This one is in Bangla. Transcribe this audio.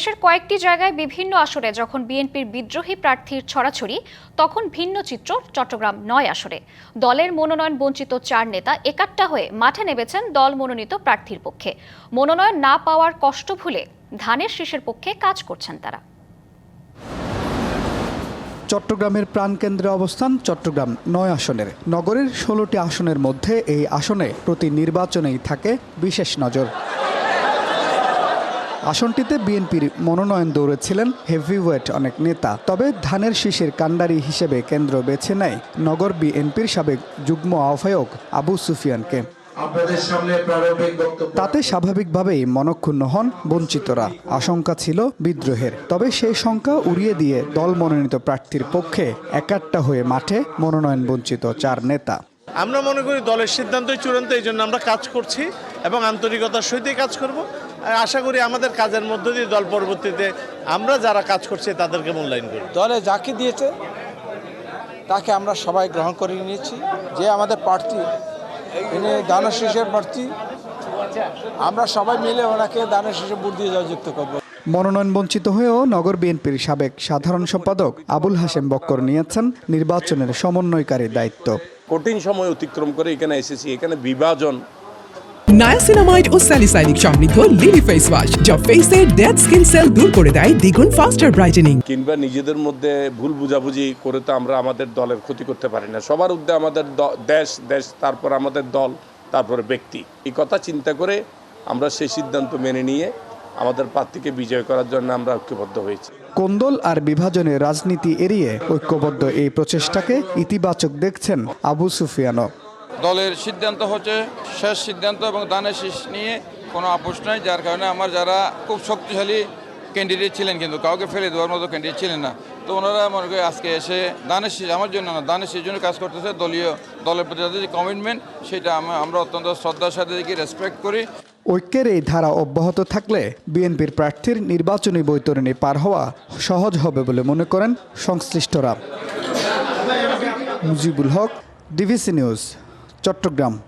দেশের কয়েকটি জায়গায় বিভিন্ন আসরে যখন বিএনপির বিদ্রোহী প্রার্থীর ছড়াছড়ি, তখন ভিন্ন চিত্র চট্টগ্রাম নয় আসরে। দলের মনোনয়ন বঞ্চিত চার নেতা একাট্টা হয়ে মাঠে নেমেছেন দল মনোনীত প্রার্থীর পক্ষে। মনোনয়ন না পাওয়ার কষ্ট ভুলে ধানের শীষের পক্ষে কাজ করছেন তারা। চট্টগ্রামের প্রাণকেন্দ্রে অবস্থান চট্টগ্রাম নয় আসনের। নগরের ষোলোটি আসনের মধ্যে এই আসনে প্রতি নির্বাচনেই থাকে বিশেষ নজর। আসনটিতে বিএনপির মনোনয়ন দৌড়েছিলেন হেভিওয়েট অনেক নেতা তবে ধানের শীষের কাণ্ডারি হিসেবে কেন্দ্র বেছে নেয় নগর বিএনপির সাবেক যুগ্ম আহ্বায়ক আবু সুফিয়ানকে। আপনাদের সামনে প্রারম্ভিক বক্তব্য। তাতে স্বাভাবিকভাবেই মনক্ষুণ্ণ হন বঞ্চিতরা। আশঙ্কা ছিল বিদ্রোহের তবে সেই শঙ্কা উড়িয়ে দিয়ে দল মনোনীত প্রার্থীর পক্ষে একাট্টা হয়ে মাঠে মনোনয়ন বঞ্চিত চার নেতা। আমরা মনে করি দলের সিদ্ধান্তই চূড়ান্ত এই জন্য আমরা কাজ করছি এবং আন্তরিকতার সহিতই কাজ করব। আশা করি আমাদের কাজের মধ্য দিয়ে দল পরবর্তীতে আমরা যারা কাজ করছি তাদেরকে মূল্যায়ন করি। দলে যাকে দিয়েছে তাকে আমরা সবাই গ্রহণ করে নিয়েছি। যে আমাদের প্রার্থী ইনি দানের শীষের প্রার্থী আমরা সবাই মিলে ওনাকে দানের শীষে বুট দিয়ে জয়যুক্ত করব। মনোনয়ন বঞ্চিত হয়েও নগর বিএনপির সাবেক সাধারণ সম্পাদক আবুল হাশেম বক্কর নিয়েছেন নির্বাচনের সমন্বয়কারীর দায়িত্ব। কঠিন সময় অতিক্রম করে এখানে এসেছি। এখানে বিভাজন নায়াসিনামাইড ও স্যালিসাইনিক সমৃদ্ধ লিলি ফেস ওয়াশ যা ফেসের ডেড স্কিন সেল দূর করে দেয় দ্বিগুণ ফাস্টার ব্রাইটেনিং কিংবা নিজেদের মধ্যে ভুল বুঝাবুঝি করে তো আমরা আমাদের দলের ক্ষতি করতে পারি না। সবার উদ্যে আমাদের দেশ দেশ তারপর আমাদের দল তারপরে ব্যক্তি। এই কথা চিন্তা করে আমরা সেই সিদ্ধান্ত মেনে নিয়ে আমাদের প্রার্থীকে বিজয় করার জন্য আমরা ঐক্যবদ্ধ হয়েছি। কোন্দল আর বিভাজনের রাজনীতি এড়িয়ে ঐক্যবদ্ধ এই প্রচেষ্টাকে ইতিবাচক দেখছেন আবু সুফিয়ানো দলের সিদ্ধান্ত হচ্ছে শেষ সিদ্ধান্ত এবং দানের শীষ নিয়ে কোনো আপোষ নাই। যার কারণে আমার যারা খুব শক্তিশালী ক্যান্ডিডেট ছিলেন কিন্তু কাউকে ফেলে দেওয়ার মতো ক্যান্ডিডেট ছিলেন না। তো ওনারা মনে করি আজকে এসে দানের শীষ, আমার জন্য না, দানের শীষ জন্য কাজ করতেছে। দলীয় দলের প্রতি তাদের যে কমিটমেন্ট সেটা আমি- আমরা অত্যন্ত শ্রদ্ধার সাথে দেখি রেসপেক্ট করি। ঐক্যের এই ধারা অব্যাহত থাকলে বিএনপির প্রার্থীর নির্বাচনী বৈতরণী পার হওয়া সহজ হবে বলে মনে করেন সংশ্লিষ্টরা। Mujibul Haque, DVC news. Chittagong.